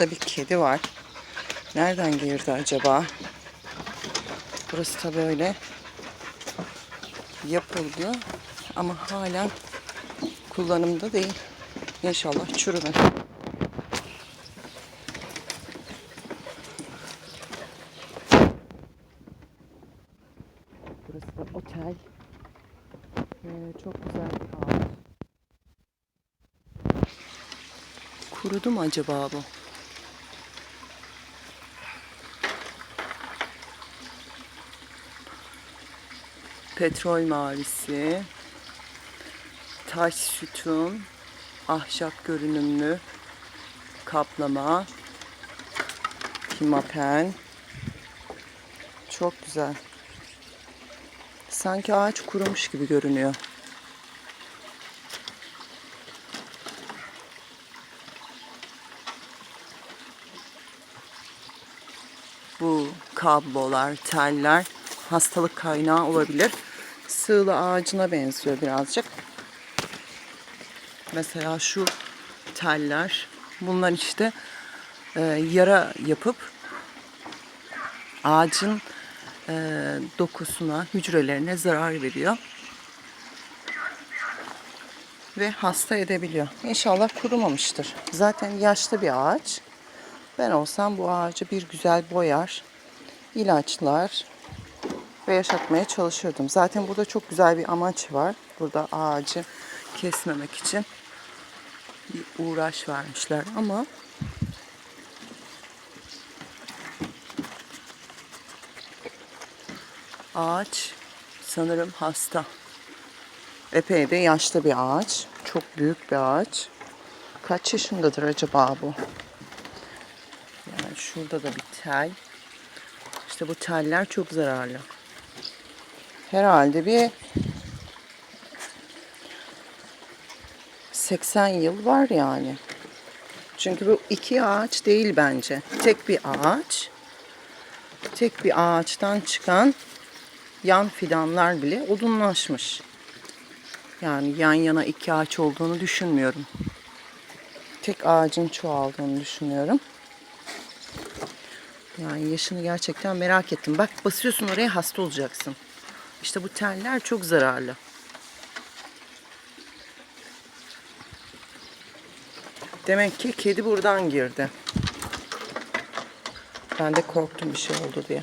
Burada bir kedi var. Nereden girdi acaba? Burası da böyle yapıldı ama halen kullanımda değil. İnşallah çürümez. Burası da otel. Ee, çok güzel bir havuz. Kurudu mu acaba bu? Petrol mavisi. Taş sütun. Ahşap görünümlü. Kaplama. Pimapen. Çok güzel. Sanki ağaç kurumuş gibi görünüyor. Bu kablolar, teller hastalık kaynağı olabilir. Sığla ağacına benziyor birazcık. Mesela şu teller, bunlar işte e, yara yapıp ağacın e, dokusuna, hücrelerine zarar veriyor. Ve hasta edebiliyor. İnşallah kurumamıştır. Zaten yaşlı bir ağaç. Ben olsam bu ağacı bir güzel boyar, ilaçlar ve yaşatmaya çalışırdım. Zaten burada çok güzel bir amaç var. Burada ağacı kesmemek için bir uğraş vermişler ama ağaç sanırım hasta. Epey de yaşlı bir ağaç. Çok büyük bir ağaç. Kaç yaşındadır acaba bu? Yani şurada da bir tel. İşte bu teller çok zararlı. Herhalde bir 80 yıl var yani. Çünkü bu iki ağaç değil bence. Tek bir ağaç. Tek bir ağaçtan çıkan yan fidanlar bile odunlaşmış. Yani yan yana iki ağaç olduğunu düşünmüyorum. Tek ağacın çoğaldığını düşünüyorum. Yani yaşını gerçekten merak ettim. Bak basıyorsun oraya hasta olacaksın. İşte bu teller çok zararlı. Demek ki kedi buradan girdi. Ben de korktum bir şey oldu diye.